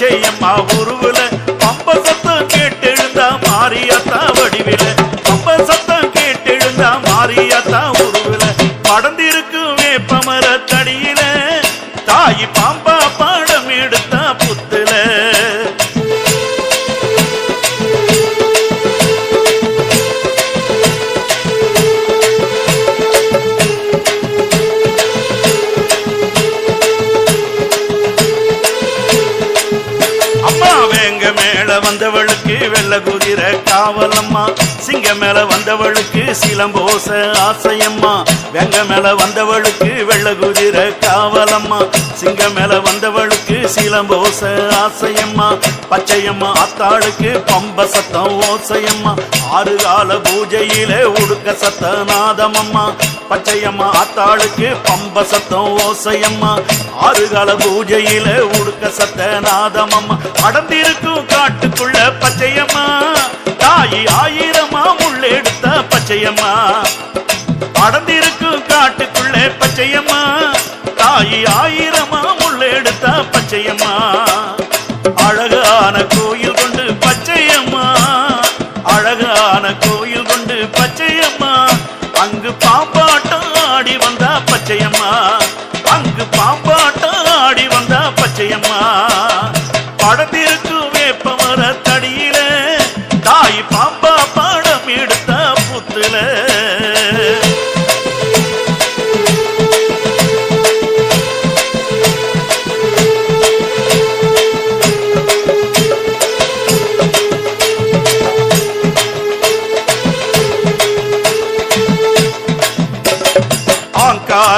பச்சையம்மா உருவுல வெள்ள குதிரை காவலம்மா. சிங்க மேல வந்தவளுக்கு சிலம்போச ஆசையம்மா. வெங்க மேல வந்தவளுக்கு வெள்ள குதிரை காவலம்மா. சிங்க மேல வந்தவளுக்கு சிலம்போச ஆசையம்மா. பச்சையம்மா அத்தாளுக்கு பம்ப சத்தம் ஓசையம்மா. ஆறு கால பூஜையிலே உடுக்க சத்த நாதமம்மா பச்சையம்மா அத்தாளுக்கு பம்ப சத்தம் ஓசையம்மா. ஆறு கால பூஜையில உடுக்க சத்த நாதமம்மா அடந்திருக்கும் காட்டுக்குள்ள பச்சையம்மா. தாயி ஆயிரம் முள்ளெடுத்த பச்சையம்மா. அடர்ந்திருக்கும் காட்டுக்குள்ளே பச்சையம்மா. தாயி ஆயிரமா முள்ளெடுத்த பச்சையம்மா. அழகான கோயில் கொண்டு பச்சையம்மா. அழகான கோயில் கொண்டு பச்சையம்மா. அங்கு பாம்பாட்டம் ஆடி வந்தா பச்சையம்மா. முத்துல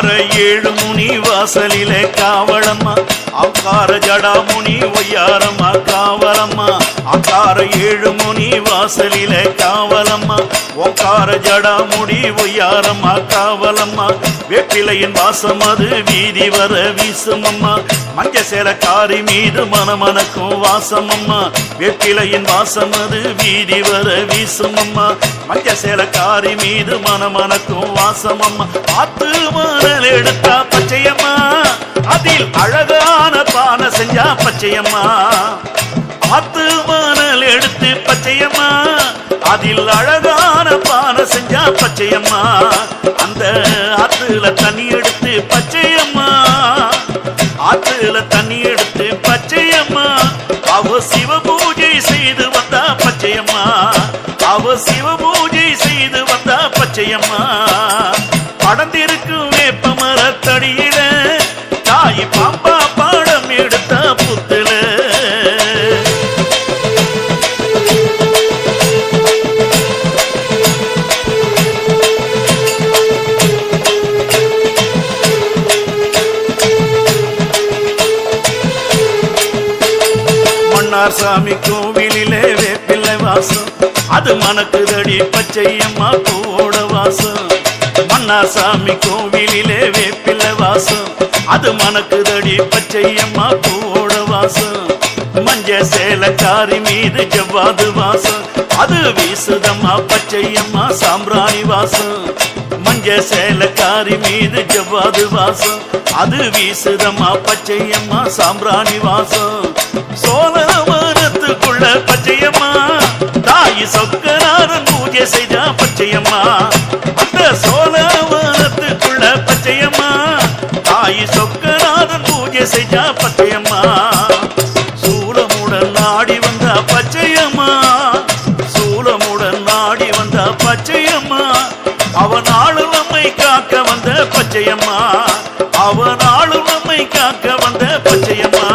புத்துல ஏழு முனி வாசலிலே காவலம்மா. ஆங்கார ஜடாமுனி ஒய்யாரம்மா காவலம்மா. ஆங்கார ஏழு முனி வாசலிலே காவலம்மா. ஓங்கார ஜடாமுடி ஒய்யாரம்மா காவலம்மா. வேப்பிலையின் வாசம் அது வீதி வர வீசுமம்மா. மஞ்ச சேலக்காரி மீது மனமனக்கும் வாசமம்மா. வேப்பிலையின் வாசம் அது வீதி வர வீசுமம்மா. மஞ்ச சேலக்காரி மீது மனமனக்கும் வாசமம்மா. பார்த்து மணல் எடுத்தா பச்சையம்மா. அதில் அழகான பானை செஞ்சா பச்சையம்மா. பார்த்து மணல் எடுத்து பச்சையம்மா. அதில் அழகான பானை செஞ்சா பச்சையம்மா. அந்த ஆத்துல தண்ணி எடுத்து பச்சையம்மா. ஆத்துல தண்ணி எடுத்து பச்சையம்மா. அவ சிவ பூஜை செய்து வந்தா பச்சையம்மா. அவ சிவ பூஜை செய்து வந்தா பச்சையம்மா. படந்திருக்கும் வேப்ப மரத்தடியில தாய் பாம்பா பாடம் எடுத்த புத்துல. மன்னார் சாமி கோவிலிலே வாசம். அது மணக்குதடி பச்சையம்மா பூவோட வாசம். மன்னாசாமி கோவிலிலே வேப்பிள்ளை வாசம். அது மணக்குதடி பச்சையம்மா பூவோட வாசம். மஞ்ச சேலக்காரி மீது ஜவ்வாது வாசம். அது வீசுதம்மா பச்சையம்மா சாம்பிராணி வாசம். மஞ்ச சேலக்காரி மீது ஜவ்வாது வாசம். அது வீசுதம்மா பச்சையம்மா சாம்பிராணி வாசம். சோழ மரத்துக்குள்ள பச்சையம்மா தாய் சொக்கனாரன் பூஜை செய்தா பச்சையம்மா. அந்த சோழவானத்துக்குள்ள பச்சையம்மா. தாய் சொக்கனாரன் பூஜை செய்தா பச்சையம்மா. சூளமுடன் நாடி வந்த பச்சையம்மா. சூளமுடன் நாடி வந்த பச்சையம்மா. அவன் ஆளு நம்மை காக்க வந்த பச்சையம்மா. அவன் ஆளு நம்மை காக்க வந்த பச்சையம்மா.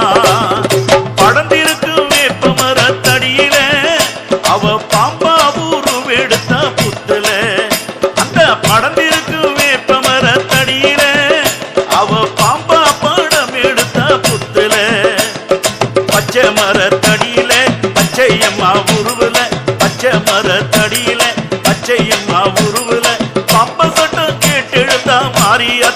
பச்சை மரத்தடியில பச்சையம்மா உருவுல பச்சை மரத்தடியில பச்சையம்மா உருவுல பம்ப சட்டம் கேட்டெழுந்தா மாறியத்தா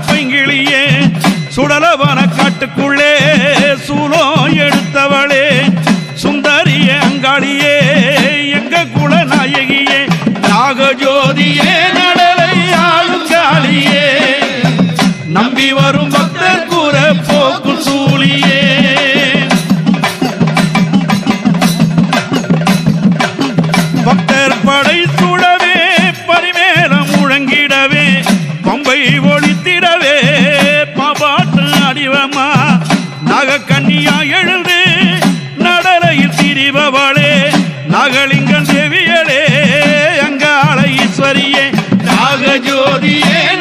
பைங்கிளியே சுடலவன காட்டுக்குள்ளே சூலோ எடுத்தவளே சுந்தரிய அங்காளியே எங்க குல நாயகியே நாகஜோதியே நடலை ஆளுங்காளியே நம்பி வரும் செவியலே அங்காள ஈஸ்வரியே நாகஜோதியே.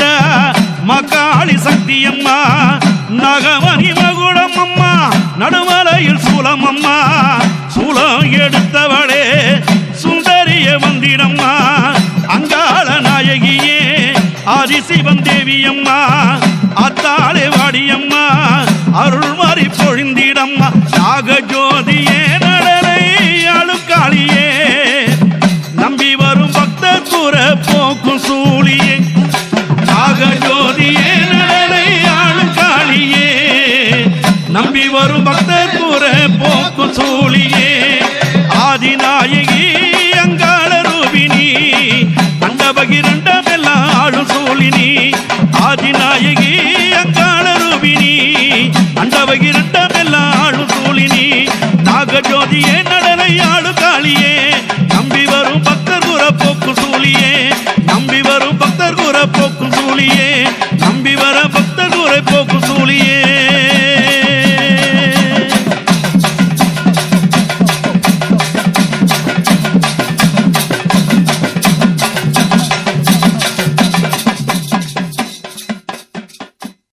விட்ட மகாளி சக்தியம்மா நகமணி மகுடம் அம்மா நடுமலையில் சூலம் அம்மா சூலம் எடுத்தவளே சுந்தரிய வந்திடம்மா அங்காள நாயகியே ஆதிசிவன் தேவியம்மா அத்தாளே வாடியம்மா அருள்மாறி பொழிந்திடம்மா நாகஜோ வரும் பக்த கூற போக்கும் சூழியே. ஆதினா